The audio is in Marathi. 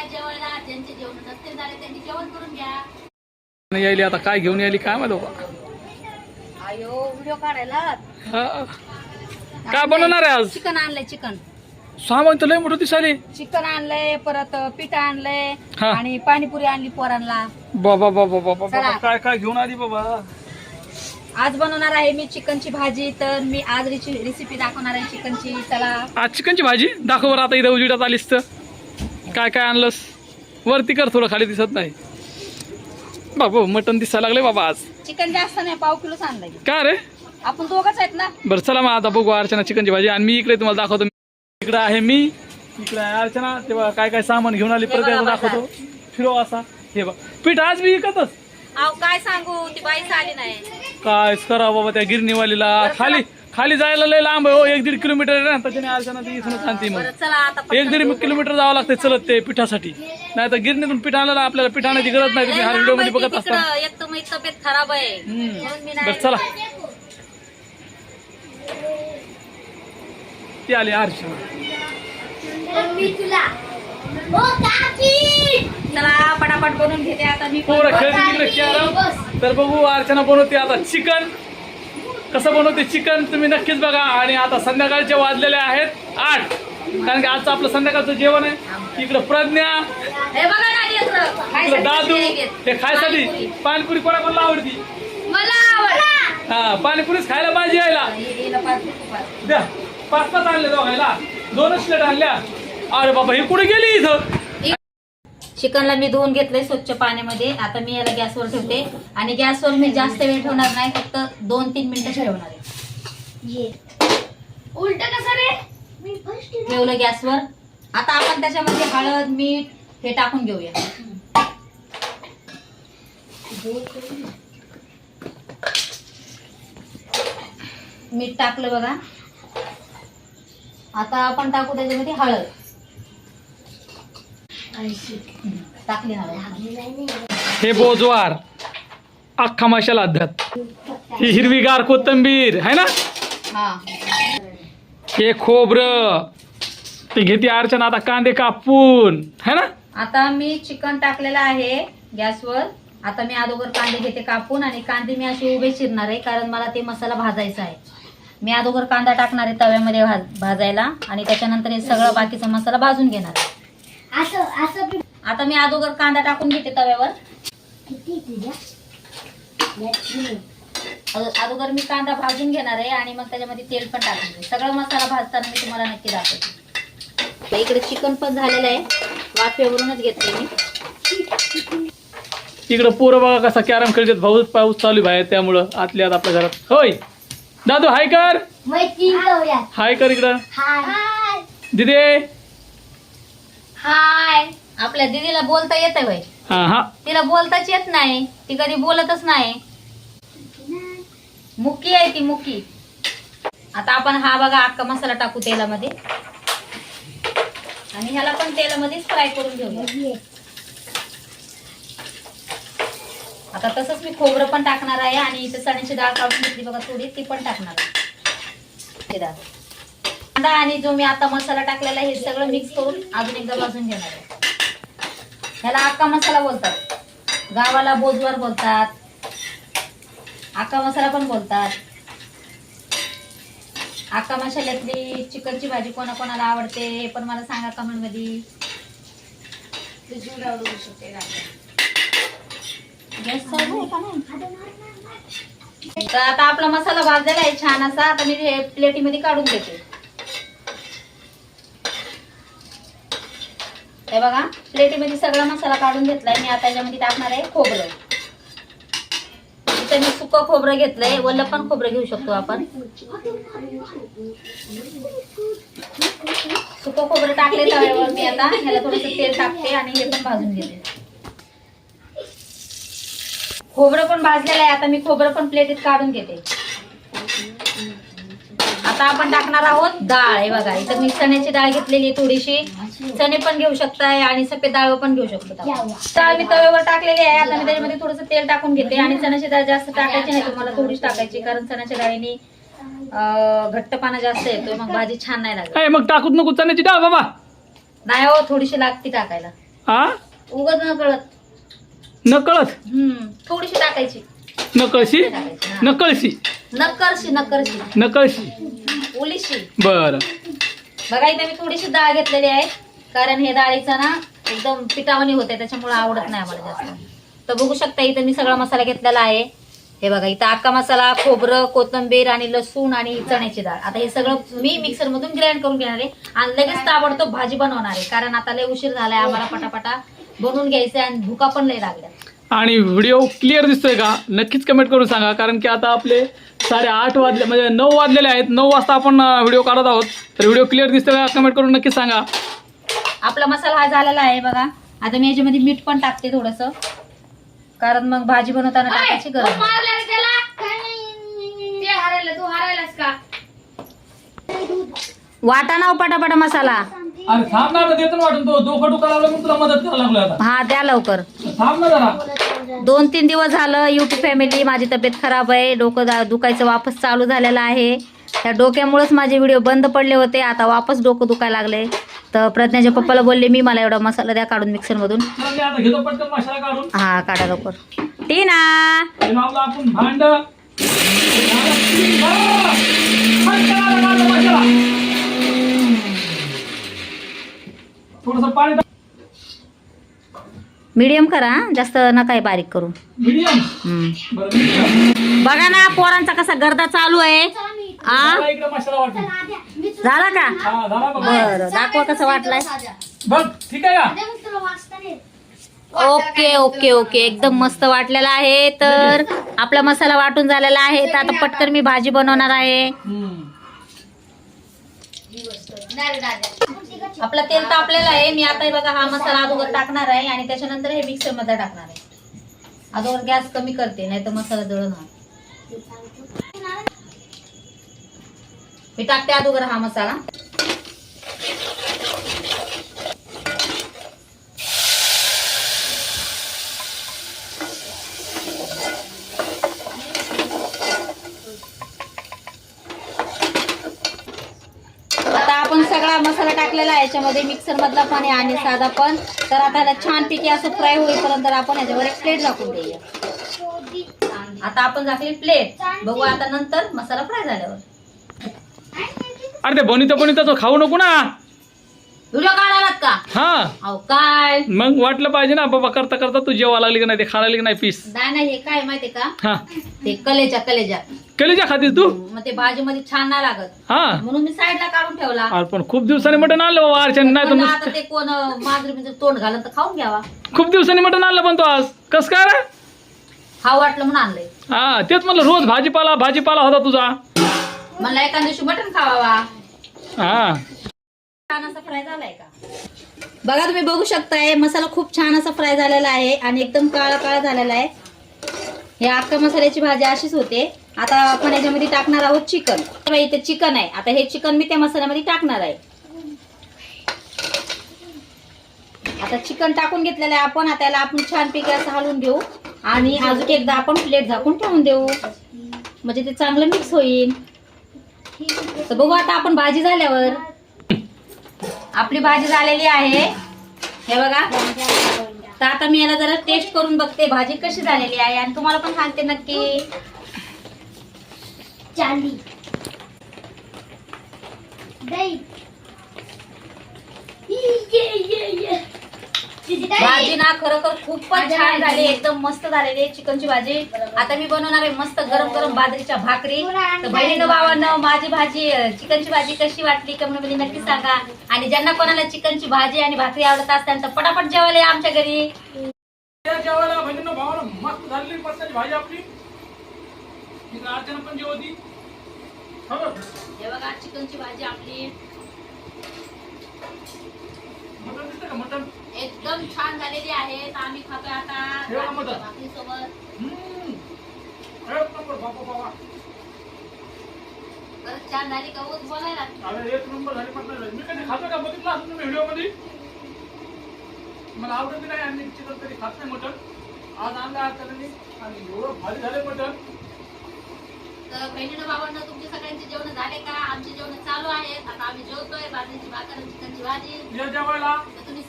या जेवायला ज्यांचे जेवण नसते झाले त्यांनी जेवण करून घ्या नाही यायली आता काय घेऊन यायली काय माहिती बाबा? अयो व्हिडिओ काढायला? हा. काय बनवणार आहे आज? चिकन आणलंय चिकन. सामान तर लय मोठं दिसायले. चिकन आणलंय परत पीठ आणलंय हा. आणि पाणीपुरी आणली पोरांना. बाबा बाबा बाबा चला. बाबा काय काय घेऊन आली बाबा? आज बनवणार आहे मी चिकनची भाजी तर मी आज रेसिपी दाखवणार आहे चिकनची. चला. आज चिकनची भाजी? दाखव बरं आता इथं उजिडात आलीस तर. काय काय आणलंस? वरती कर थोडं खाली दिसत नाही. बाबा मटन दिसायला लागले बाबा आज. चिकन जास्त नाही पाव किलोच आणलंय काय रे? आपण दोघच आहेत ना? बरं चला मग आता बघू अर्चना चिकनची भाजी. आणि मी इकडे तुम्हाला दाखवतो. इकडे आहे मी. इकडे आहे अर्चना. तेव्हा काय काय सामान घेऊन आली परत एकदा दाखवतो. फिरो असा. हे बघ. पीठ आज मी विकतच. काय सांगू? ती बाईच आली नाही. काय करा बाबा त्या गिरणीवालीला. खाली. खाली जायला लय लांब आहे हो एक दीड किलोमीटर आहे ना त्याच्याने अर्चना ती इथून आणते मग. बरं चला आता एक दीड. किलोमीटर जावं लागतं चलत ते पिठासाठी. नाही तर गिरणीतून पीठ आणायला आपल्याला पीठ आणायची गरज नाही तुम्ही लांब व्हिडिओमध्ये बघत असता. तिकडं. एक तर माझी तब्येत खराब आहे. बरं चला. ती आली अर्चना चला पटापट बनवून घेते आता मी. पोरं तर बघू अर्चना बनवते आता चिकन. कसं बनवते चिकन तुम्ही नक्कीच बघा. आणि आता संध्याकाळचे वाजलेले आहेत आठ. कारण की आजचं आपलं संध्याकाळचं जेवण आहे. इकडं प्रज्ञा. इकडं दादू हे खायसाठी पाणीपुरी. कोणा कोणाला आवडती? हा पाणीपुरीच खायला पाहिजे यायला. द्या. पाच पाच आणले दोघायला. दोनच प्लेट आणल्या. अरे बाबा ही कुठे गेली इथं? चिकनला मी धुवून घेतलंय स्वच्छ पाण्यामध्ये. आता मी याला गॅसवर ठेवते. आणि गॅसवर मी जास्त वेळ ठेवणार नाही फक्त दोन तीन मिनिटं ठेवणार आहे. उलट कसं रे? ठेवलं गॅसवर. आता आपण त्याच्यामध्ये हळद मीठ हे टाकून घेऊया. मीठ टाकलं बघा. आता आपण टाकू त्याच्यामध्ये हळद. टाकली हे बोजवार अख्खा मशाला अध्यात. ही हिरवीगार कोथंबीर है ना? हा. हे खोबरं. ते घेते अर्चना आता कांदे कापून है ना? आता मी चिकन टाकलेलं आहे गॅसवर. आता मी अगोदर कांदे घेते कापून आणि कांदे मी असे उभे चिरणार आहे कारण मला ते मसाला भाजायचा आहे. मी अगोदर कांदा टाकणार आहे तव्यामध्ये भाज भाजायला आणि त्याच्यानंतर हे सगळं बाकीचा मसाला भाजून घेणार आहे. असं असं बी- आता मी अगोदर कांदा टाकून घेते तव्यावर. किती तुझ्या? अगो- अगोदर मी कांदा भाजून घेणार आहे आणि मग त्याच्यामध्ये तेल पण टाकणार आहे सगळा मसाला भाजताना मी तुम्हाला नक्की दाखवते. तर इकडे चिकन पण झालेलं आहे. वाफेवरूनच घेतले मी. इकडं पोरं बघा कसा कॅरम खेळतात. भाऊ पाऊस चालू आहे बाहेर त्यामुळं आतल्या आत आपल्या घरात. होय. दादू हाय कर. मैत्रीण हाय कर इकडं. हाय. दिदे. हाय. आपल्या दीदीला बोलता येतं वय हा हा. तिला बोलताच येत नाही. ती कधी बोलतच नाही. मुक्की आहे ती मुक्की आता आपण हा बघा अख्खा मसाला टाकू तेलामध्ये. आणि ह्याला पण तेलामध्येच फ्राय करून घेऊया आता तसंच मी खोबरं पण टाकणार आहे आणि इथे चण्याची डाळ काढून घेतली बघा थोडी ती पण टाकणार आहे. डाळ. कांदा आणि जो मी आता मसाला टाकलेला आहे हे सगळं मिक्स करून अजून एकदा भाजून घेणार आहे. ह्याला अक्का मसाला बोलतात. गावाला बोजवार बोलतात. अक्का मसाला पण बोलतात. अक्का मसाल्यातली चिकनची भाजी कोणाकोणाला आवडते हे पण मला सांगा कमेंटमध्ये? तर आता आपला मसाला भाजलेला आहे छान असा. आता मी हे प्लेटीमध्ये काढून घेते. हे बघा प्लेटीमध्ये सगळा मसाला काढून घेतलाय. मी आता याच्यामध्ये टाकणार आहे खोबरं. इथे मी सुकं खोबरं घेतलंय. वल्ल पण खोबरं घेऊ शकतो आपण. सुकं खोबरं टाकले तव्यावर मी आता. ह्याला थोडस तेल टाकते आणि हे पण भाजून घेते. खोबरं पण भाजलेलं आहे. आता मी खोबरं पण प्लेटीत काढून घेते. आता आपण टाकणार आहोत डाळ. हे बघा इथं मी चण्याची डाळ घेतलेली आहे थोडीशी. चणे पण घेऊ शकताय आणि सफेद डाळ पण घेऊ शकतो डाळ मी तव्यावर टाकलेली आहे. आता मी त्याच्यामध्ये थोडंसं तेल टाकून घेते आणि चण्याची डाळ जास्त टाकायची नाही तुम्हाला थोडीच टाकायची कारण चण्याच्या डाळीने अं, घट्टपणा जास्त येतोय मग भाजी छान नाही लागत. काय मग टाकूत नको चण्याची डाळ बाबा. नाही हो थोडीशी लागती टाकायला. हा उगत न कळत. नकळत हम्म थोडीशी टाकायची. नकळशी. नकळशी नक्करशी नक्करशी नकळशी उलीशी बर. बघा इथे मी थोडीशी डाळ घेतलेली आहे. कारण हे डाळीचा ना एकदम पिठावणी होते त्याच्यामुळे आवडत नाही आम्हाला जास्त. तर बघू शकता इथं मी सगळा मसाला घेतलेला आहे. हे बघा इथं अख्खा मसाला खोबरं कोथिंबीर आणि लसूण आणि चण्याची डाळ. आता हे सगळं मी मिक्सर मधून ग्राइंड करून घेणार आहे. आणि लगेच ताबडतोब भाजी बनवणार आहे. कारण आता लय उशीर झालाय आम्हाला पटापटा बनवून घ्यायचंय आणि भुका पण लय लागल्या आणि व्हिडिओ क्लिअर दिसतोय का? नक्कीच कमेंट करून सांगा. कारण की आता आपले साडे आठ वाजले म्हणजे नऊ वाजलेले आहेत. नऊ वाजता आपण व्हिडिओ काढत आहोत. तर व्हिडिओ क्लिअर दिसतोय का? कमेंट करून नक्कीच सांगा. आपला मसाला हा झालेला आहे बघा. आता मी याच्यामध्ये मीठ पण टाकते थोडस. कारण मग भाजी बनवताना टाकायची गरज. वाटा ना हो पटापटा मसाला. अरे थांब ना देतो ना वाटून. तो डोकं डोकं लागलं म्हणून तुला मदत करायला लागलो आता. हा द्या लवकर. थांब ना जरा. दोन तीन दिवस झालं युट्यूब फॅमिली माझी तब्येत खराब आहे. डोकं दुखायचं वापस चालू झालेलं आहे. त्या डोक्यामुळेच माझे व्हिडिओ बंद पडले होते. आता वापस डोकं दुखायला लागले तर प्रज्ञाच्या पप्पाला बोलले मी मला एवढा मसाला द्या काढून मिक्सरमधून हा काढा लवकर. टीना! थोडस पाणी मीडियम करा जास्त नका बारीक करू. बघा ना पोरांचा कसा गर्दा चालू आहे. आ? मला इकडे मसाला वाटून. झाला का? हा बरं दाखवा कसं वाटलाय. बघ ठीक आहे का? Okay okay okay. एकदम मस्त वाटलेला आहे. तर आपला मसाला वाटून झालेला आहे. तर आता पटकन मी भाजी बनवणार आहे. आपलं तेल तापलेलं आहे. मी आता बघा हा मसाला अगोदर टाकणार आहे आणि त्याच्यानंतर हे मिक्सरमध्ये टाकणार आहे. अगोदर गॅस कमी करते नाही तर मसाला दळणार मी टाकते अगोदर हा मसाला आता आपण सगळा मसाला टाकलेला आहे. याच्यामध्ये मिक्सर मधला पण आहे आणि साधा पण. तर आता याला छानपैकी असं फ्राय होईपर्यंत आपण याच्यावर एक प्लेट झाकून देऊया. आता आपण झाकली प्लेट बघू आता नंतर मसाला फ्राय झाल्यावर. अरे ते बनिता बनिता तो खाऊ नको ना. व्हिडिओ काढालात का? हा. अहो काय? मग वाटलं पाहिजे ना बाबा करता करता तू जेवा लागली की नाही ते खायला लागली की नाही पीस. नाही नाही हे काय माहितीये का? हा. ते कलेजा कलेजा केलीच्या खातीस तू? मग ते भाजीमध्ये छान नाही लागत. हा. म्हणून मी साईडला काढून ठेवला. अरे पण खूप दिवसांनी मटण आणलं बाबा अर्चन. नाही तर म्हणलं नुसतं आता ते कोण मांजरी म्हणजे तोंड घालून तर खाऊन घ्यावा. खूप दिवसांनी मटण आणलं पण तो आज. कस काय रे? हा वाटलं म्हणून आणलंय. हा तेच म्हणलं रोज भाजीपाला भाजीपाला होता तुझा. मला एका दिवशी मटण खावावा. हा. छान असा फ्राय झालाय का? बघा तुम्ही बघू शकताय मसाला खूप छान असा फ्राय झालेला आहे आणि एकदम काळा काळा झालेला आहे. हे अख्खा मसाल्याची भाजी अशीच होते. आता आपण याच्यामध्ये टाकणार आहोत चिकन. इथे चिकन आहे. आता हे चिकन मी त्या मसाल्यामध्ये टाकणार आहे. आता चिकन टाकून घेतलेलं आहे आपण. आता याला आपण छानपैकी असं हलवून घेऊ. आणि अजून एकदा आपण प्लेट झाकून ठेवून देऊ. म्हणजे ते चांगलं मिक्स होईल. तर बघू आता आपण भाजी झाल्यावर. आपली भाजी झालेली आहे. हे बघा. तर आता मी याला जरा टेस्ट करून बघते भाजी कशी झालेली आहे. आणि तुम्हाला पण सांगते नक्की. दही. ये भाजी ना खरोखर खूपच छान झाली एकदम मस्त झालेली आहे चिकनची भाजी. आता मी बनवणार आहे मस्त गरम गरम बाजरीच्या भाकरी. तर बहिणीनं भावांनो माझी भाजी चिकनची भाजी कशी वाटली कमेंटमध्ये नक्की सांगा. आणि ज्यांना कोणाला चिकनची भाजी आणि भाकरी आवडत असतात तर पटापट जेवायला आमच्या घरी. जेवायला बहिणीनं भावानं मस्त झालेली मटणाची भाजी आपली. अर्चना पण जेवती हो. हे बघा चिकनची भाजी आपली. मटण दिसतं का? मटण. एकदम छान झालेली आहे. तर आम्ही खातोय आता हम्म. एक नंबर बापा बाबा छान झाली का? ऊस बोलायला. अरे एक नंबर झाली मटण मी कधी खातो का? बघितलं असं तुम्ही व्हिडिओमध्ये मला आवडत नाही आणि चिकन कधी खात नाही मटण. आज आणलं अर्चनाने आणि एवढं भारी झाले मटण. तर बहिणीनं बाबांना तुमचे सगळ्यांचे जेवण झाले का? आमचे जेवण चालू आहेत. आता आम्ही जेवतोय बाजरीची भाकर चिकनची भाजी. तुम्ही